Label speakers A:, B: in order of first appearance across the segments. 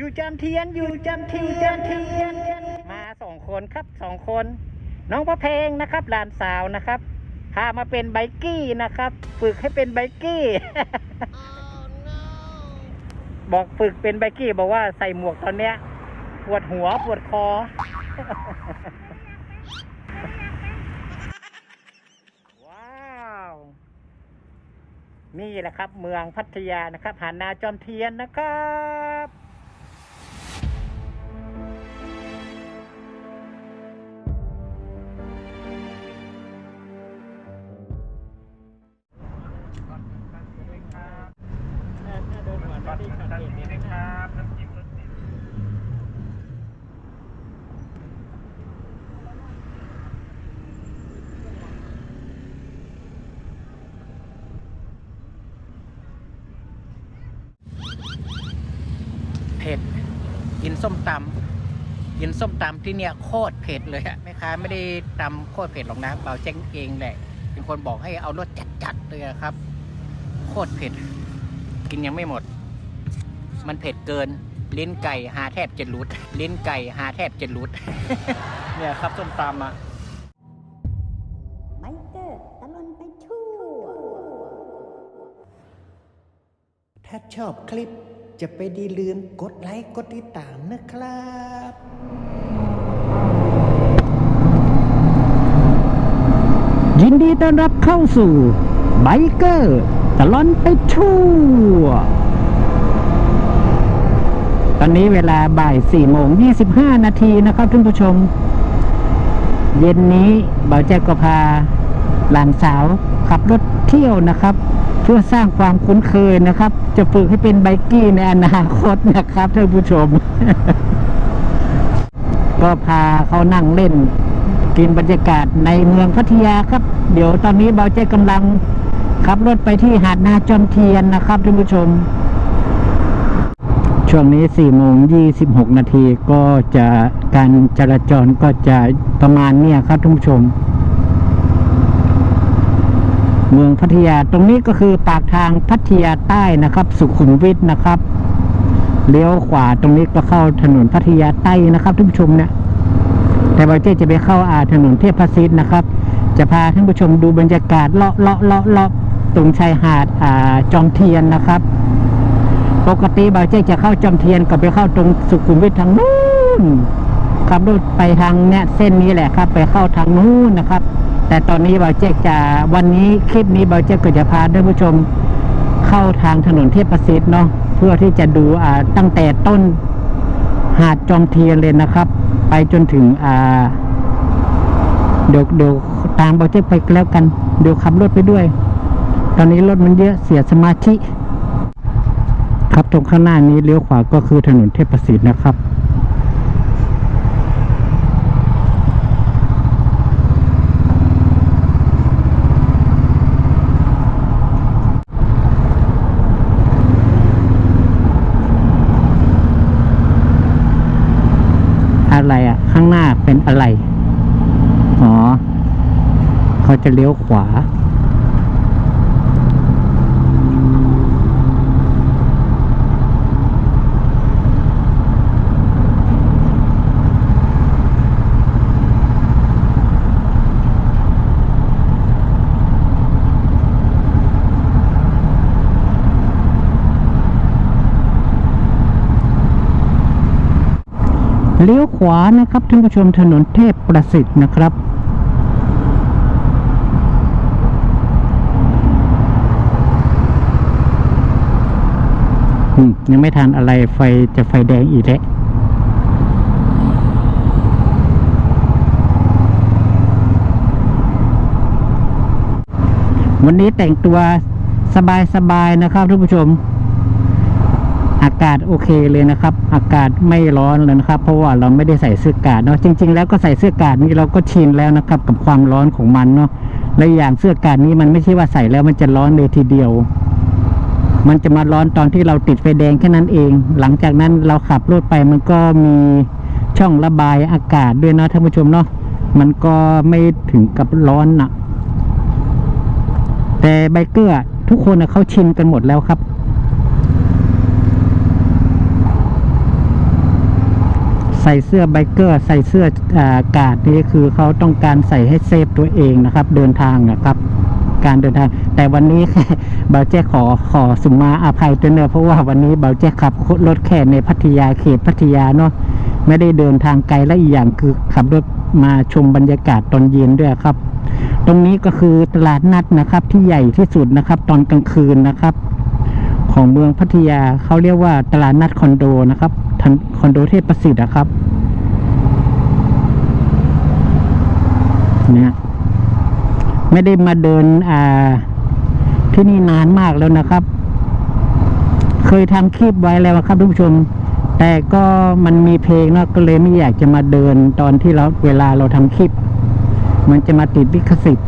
A: อยู่จำเทียนอยู่จำเทียนเทียนมาสองคนครับสองคน น้องพระเพลงนะครับหลานสาวนะครับพามาเป็นไบกี้นะครับ ฝึกให้เป็นไบกี้ บอกฝึกเป็นไบกี้บอกว่าใส่หมวกตอนเนี้ย ปวดหัวปวดคอ ว้าว นี่แหละครับ เมืองพัทยานะครับหาดนาจอมเทียนนะครับ ผ็ด กินส้มตำกินส้มตำที่เนี่ยโคตรเผ็ดเลยอะแม่ค้าไม่ได้ตำโคตรเผ็ดหรอกนะเบาแจ้งเองแหละ เป็นคนบอกให้เอารสจัดๆเลยอะครับ โคตรเผ็ด กินยังไม่หมด มันเผ็ดเกินลิ้นไก่หาแทบจะหลุดลิ้นไก่หาแทบจะหลุดเนี่ยครับส้มตำอะ
B: ไบเกอร์ตะลอนไปทั่ว
C: ถ้าชอบคลิป จะไปดีลืมกดไลค์กดติดตามนะครับ
A: ยินดีต้อนรับเข้าสู่ไบเกอร์ตลอนไปทั่ว ตอนนี้เวลาบ่าย4โมง25 นาทีนะครับท่านผู้ชม เย็นนี้เบาแจ๊กก็พาหลานสาวขับรถเที่ยวนะครับ พื่อสร้างความคุ้นเคยนะครับ จะฝึกให้เป็นไบกี้ในอนาคตนะครับท่านผู้ชม ก็พาเขานั่งเล่น กินบรรยากาศในเมืองพัทยาครับ เดี๋ยวตอนนี้เบาใจกำลังขับรถไปที่หาดนาจอมเทียนนะครับท่านผู้ชม ช่วงนี้4โมง26 นาทีก็จะการจราจรก็จะประมาณเนี้ยครับท่านผู้ชม เมืองพัทยาตรงนี้ก็คือปากทางพัทยาใต้นะครับ สุขุมวิทนะครับเลี้ยวขวาตรงนี้ก็เข้าถนนพัทยาใต้นะครับท่านผู้ชมเนี่ยแต่บอยเจ้จะไปเข้าอาถนนเทพซิตนะครับ จะพาท่านผู้ชมดูบรรยากาศเลาะเลาะเลาะเลาะตรงชายหาดอ่าจอมเทียนนะครับ ปกติบอยเจ้จะเข้าจอมเทียนก็ไปเข้าตรงสุขุมวิททางนู้นขับรถไปทางเนี่ยเส้นนี้แหละครับ ไปเข้าทางนู้นนะครับ แต่ตอนนี้บอยเจ้จะวันนี้คลิปนี้บอยเจ้ก็จะพาท่านผู้ชมเข้าทางถนนเทพซิตเนาะเพื่อที่จะดูอ่าตั้งแต่ต้นหาดจอมเทียนเลยนะครับ ไปจนถึงอ่าเดี๋ยวเดี๋ยวตามบอเจ็ไปแล้วกันเดี๋ยวขับรถไปด้วย ตอนนี้รถมันเยอะเสียสมาธิครับตรงข้างหน้านี้เลี้ยวขวาก็คือถนนเทพศิษย์นะครับ อะไรอะ ข้างหน้าเป็นอะไร อ๋อ เขาจะเลี้ยวขวา เลี้ยวขวานะครับท่านผู้ชมถนนเทพประสิทธิ์นะครับ ยังไม่ทันอะไรไฟจะไฟแดงอีกแล้ววันนี้แต่งตัวสบายๆนะครับท่านผู้ชม อากาศโอเคเลยนะครับ อากาศไม่ร้อนเลยนะครับ เพราะว่าเราไม่ได้ใส่เสื้อกาดเนาะจริง ๆ แล้วก็ใส่เสื้อกาดนี่เราก็ชินแล้วนะครับ กับความร้อนของมันเนาะและอย่างเสื้อกาดนี้มันไม่ใช่ว่าใส่แล้วมันจะร้อนเลยทีเดียว มันจะมาร้อนตอนที่เราติดไฟแดงแค่นั้นเอง หลังจากนั้นเราขับรถไปมันก็มีช่องระบายอากาศด้วยเนาะท่านผู้ชมเนาะมันก็ไม่ถึงกับร้อนนะแต่ไบเกอร์ทุกคนเขาชินกันหมดแล้วครับ ใส่เสื้อไบเกอร์ ใส่เสื้ออากาศนี่คือเขาต้องการใส่ให้เซฟตัวเองนะครับ เดินทางนะครับ การเดินทาง แต่วันนี้เบาแจ๊ขอขอสุมาอภัยตัวเนอะเพราะว่าวันนี้เบาแจ๊ขับรถแค่ในพัทยาเขตพัทยาเนาะไม่ได้เดินทางไกลและอีกอย่างคือขับรถมาชมบรรยากาศตอนเย็นด้วยครับ ตรงนี้ก็คือตลาดนัดนะครับ ที่ใหญ่ที่สุดนะครับ ตอนกลางคืนนะครับ ของเมืองพัทยาเขาเรียกว่าตลาดนัดคอนโดนะครับ คอนโดเทพประสิทธิ์นะครับเนี่ยไม่ได้มาเดินอ่าที่นี่นานมากแล้วนะครับ เคยทำคลิปไว้แล้วครับทุกผู้ชม แต่ก็มันมีเพลงเนาะก็เลยไม่อยากจะมาเดินตอนที่เราเวลาเราทำคลิป มันจะมาติดลิขสิทธิ์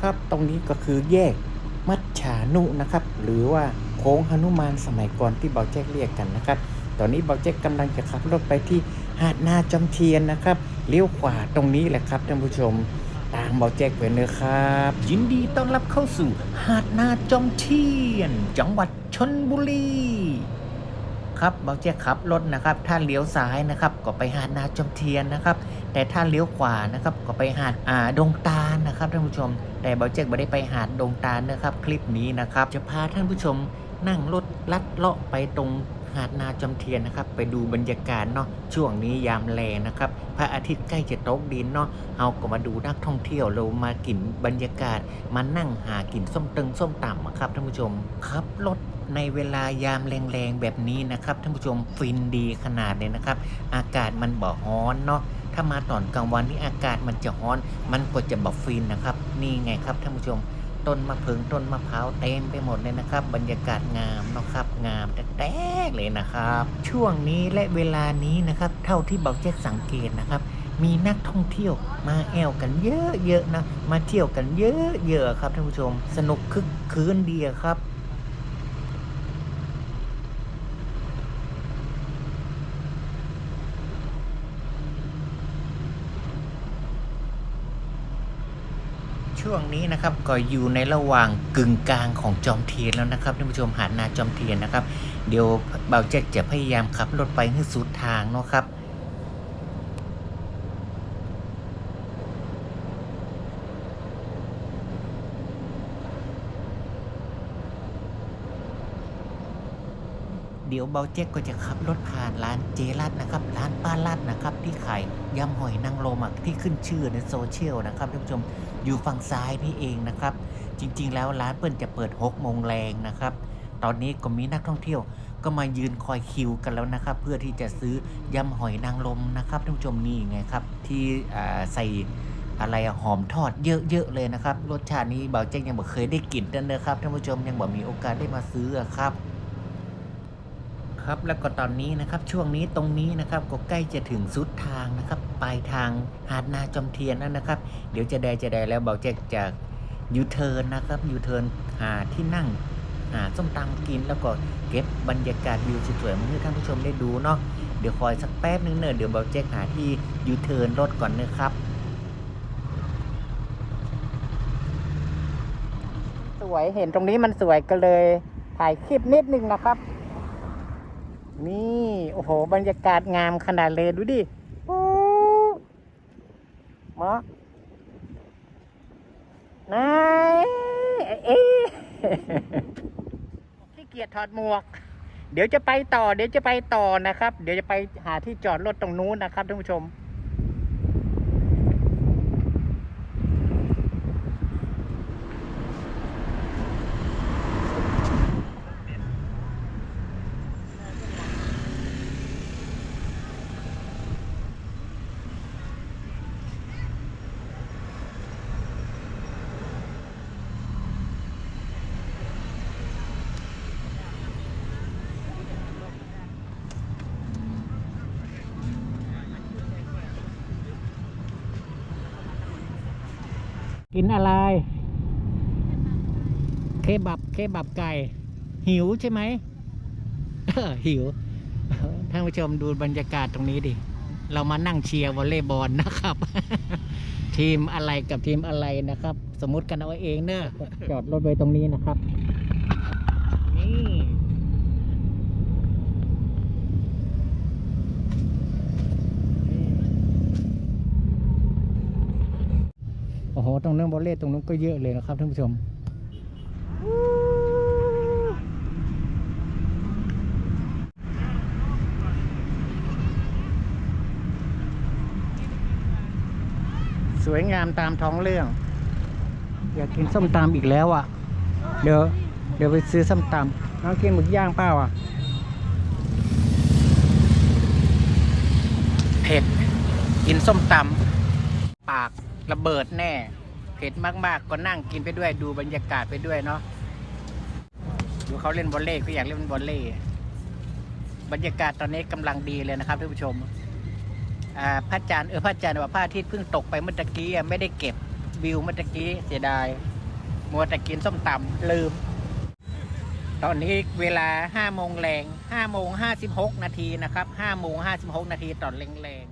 C: ครับตรงนี้ก็คือแยกมัจฉานุนะครับ หรือว่า ค้งหนุมานสมัยก่อนที่เบาแจ็คเรียกกันนะครับ ตอนนี้เบาแจ็คกำลังจะขับรถไปที่หาดนาจอมเทียนนะครับเลี้ยวขวาตรงนี้แหละครับท่านผู้ชมตามเบาแจ็คไปเลยครับ ยินดีต้อนรับเข้าสู่หาดนาจอมเทียน จังหวัดชนบุรีครับเบาแจ็คขับรถนะครับถ้าเลี้ยวซ้ายนะครับก็ไปหาดนาจอมเทียนนะครับ แต่ถ้าเลี้ยวขวานะครับก็ไปหาดอ่าดงตาลนะครับท่านผู้ชม แต่เบาแจ็คไม่ได้ไปหาดดงตาลนะครับ คลิปนี้นะครับจะพาท่านผู้ชม นั่งรถลัดเลาะไปตรงหาดนาจอมเทียนนะครับ ไปดูบรรยากาศเนาะช่วงนี้ยามแลงนะครับพระอาทิตย์ใกล้จะตกดินเนาะเอาก็มาดูนักท่องเที่ยวเรามากินบรรยากาศ มานั่งหากินส้มตึงส้มต่ำครับท่านผู้ชมครับรถในเวลายามแรงๆแบบนี้นะครับท่านผู้ชมฟินดีขนาดเลยนะครับ อากาศมันบ่ฮ้อนเนาะถ้ามาตอนกลางวันนี่อากาศมันจะร้อน มันก็จะบบฟินนะครับ นี่ไงครับท่านผู้ชม ต้นมะเพิงต้นมะพร้าวเต็มไปหมดเลยนะครับ บรรยากาศงามนะครับงามแต๊กๆเลยนะครับ ช่วงนี้และเวลานี้นะครับ เท่าที่เบาแจ็คสังเกตนะครับ มีนักท่องเที่ยวมาแอวกันเยอะๆนะมาเที่ยวกันเยอะๆครับท่านผู้ชม สนุกคึกคืนดีครับ ช่วงนี้นะครับก็อยู่ในระหว่างกึ่งกลางของจอมเทียนแล้วนะครับท่านผู้ชมหาดนาจอมเทียนนะครับ เดี๋ยวเบาเจ็ดจะพยายามขับรถไปให้สุดทางเนาะครับ เดี๋ยวเบาเจ๊กก็จะขับรถผ่านร้านเจรัตนะครับ ร้านป้ารัดนะครับ ที่ขายยำหอยนางรมที่ขึ้นชื่อในโซเชียลนะครับท่านผู้ชมอยู่ฝั่งซ้ายนี่เองนะครับ จริง ๆ แล้วร้านเปิ้ลจะเปิด6โมงแรงนะครับ ตอนนี้ก็มีนักท่องเที่ยวก็มายืนคอยคิวกันแล้วนะครับ เพื่อที่จะซื้อยำหอยนางรมนะครับท่านผู้ชมนี่ไงครับ ที่ใส่อะไรหอมทอดเยอะๆเลยนะครับ รสชาตินี้เบาเจ๊กยังบ่เคยได้กินนั่นนะครับท่านผู้ชมยังบ่มีโอกาสได้มาซื้อครับ ครับ แล้วก็ตอนนี้นะครับช่วงนี้ตรงนี้นะครับก็ใกล้จะถึงสุดทางนะครับปลายทางหาดนาจอมเทียนแล้วนะครับ เดี๋ยวจะได้จะได้แล้วเบาแจ็คจะยูเทิร์นนะครับยูเทิร์นหาที่นั่งหาส้มตำกินแล้วก็เก็บบรรยากาศวิวสวยๆมาให้ท่านผู้ชมได้ดูเนาะเดี๋ยวคอยสักแป๊บนึงเนอะเดี๋ยวเบาแจ็คหาที่ยูเทิร์นรถก่อนนะครับ
A: สวยเห็นตรงนี้มันสวยก็เลยถ่ายคลิปนิดนึงนะครับ นี่โอ้โห บรรยากาศงามขนาดเลยดูดิมานายเอ๊ขี้เกียจถอดหมวก เดี๋ยวจะไปต่อ เดี๋ยวจะไปต่อนะครับ เดี๋ยวจะไปหาที่จอดรถตรงนู้นนะครับท่านผู้ชม กินอะไร เคบับเคบับไก่ หิวใช่ไหมเออหิว ท่านผู้ชมดูบรรยากาศตรงนี้ดิ เรามานั่งเชียร์วอลเลย์บอลนะครับ ทีมอะไรกับทีมอะไรนะครับ สมมุติกันเอาเองเนอะจอดรถไว้ตรงนี้นะครับ นี่ โหตรงนั้นบอลเล่ตรงนู้นก็เยอะเลยนะครับท่านผู้ชมสวยงามตามท้องเรื่อง อยากกินส้มตำอีกแล้วอะ เดี๋ยวเดี๋ยวไปซื้อส้มตำน้องกินหมึกย่างเปล่าอะเผ็ดกินส้มตำปาก ระเบิดแน่ เผ็ดมากๆ ก็นั่งกินไปด้วยดูบรรยากาศไปด้วยเนาะดูเขาเล่นบอลเล่ก็อยากเล่นบอลเล่บรรยากาศตอนนี้กำลังดีเลยนะครับท่านผู้ชมอ่าพระจันทร์เออพระจันทร์ว่าพระอาทิตย์เพิ่งตกไปเมื่อตะกี้ไม่ได้เก็บวิวเมื่อตะกี้เสียดายมัวแต่กินส้มตำลืม ตอนนี้เวลา5โมงแรง5โมง56 นาทีนะครับ5โมง56 นาทีตอนแรงแรง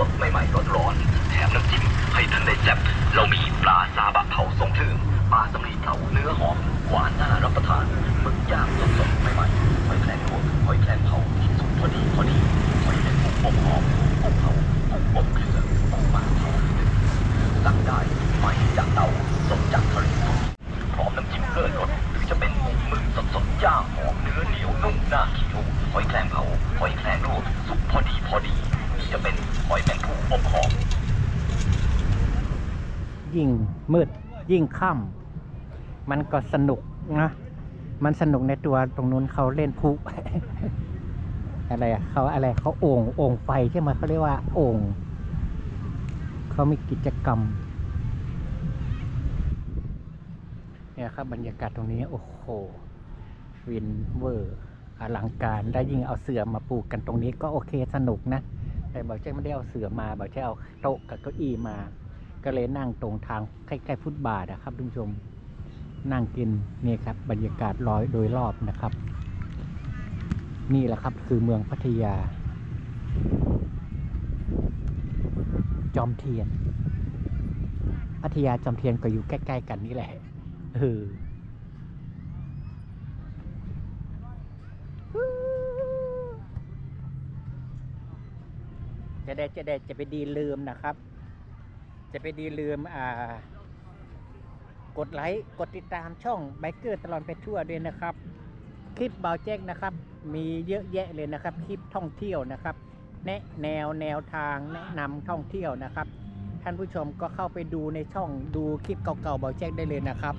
D: สดๆใหม่ๆร้อนๆแถมน้ำจิ้มให้ทันได้แซ่บเรามีปลาซาบะเผาทรงเครื่องปลาสำลีเผาเนื้อหอม หวานน่ารับประทานหมึกย่างสดๆใหม่ๆหอยแครงลวกหอยแครงเผาที่สุกพอดีพอดีหอยแครงอบหอมกุ้งเผากุ้งอบเกลือกุ้งหมักเผาสั่งได้ใหม่จากเตาสดจากทะเลสดพร้อมน้ำจิ้มเลิศรสหรือจะเป็นหมึกสดๆย่างหอมเนื้อเหนียวนุ่มน่าเคี้ยวหอยแครงเผาหอยแครงลวกสุกพอดีพอดี จะเป็นหอยแมงผู้อบหอม
A: ยิ่งมืด ยิ่งค่ำมันก็สนุกนะมันสนุกในตัวตรงนู้นเขาเล่นพุอะไรอะเขาอะไรเขาโอ่งโอ่งไฟใช่ไหมเขาเรียกว่าโอ่งเขามีกิจกรรมเนี่ยครับบรรยากาศตรงนี้ โอ้โหวินเวอร์อลังการได้ยิ่งเอาเสือมาปลูกกันตรงนี้ก็โอเคสนุกนะ แต่บอกเจ้ไม่ได้เอาเสือมาบอกเจ้เอาโต๊ะกับเก้าอี้มา ก็เลยนั่งตรงทางใกล้ๆฟุตบาทนะครับทุกผู้ชมนั่งกินนี่ครับบรรยากาศร้อยโดยรอบนะครับ นี่แหละครับคือเมืองพัทยา จอมเทียน พัทยาจอมเทียนก็อยู่ใกล้ๆกันนี่แหละเออจะได้จะได้จะไปดีลืมนะครับ จะไปดีลืมอ่ากดไลค์กดติดตามช่องไบเกอร์ตลอดไปทั่วด้วยนะครับ คลิปเบาแจ้งนะครับ มีเยอะแยะเลยนะครับ คลิปท่องเที่ยวนะครับ แนะแนวแนวทางแนะนำท่องเที่ยวนะครับ ท่านผู้ชมก็เข้าไปดูในช่องดูคลิปเก่าๆเบาแจ้งได้เลยนะครับ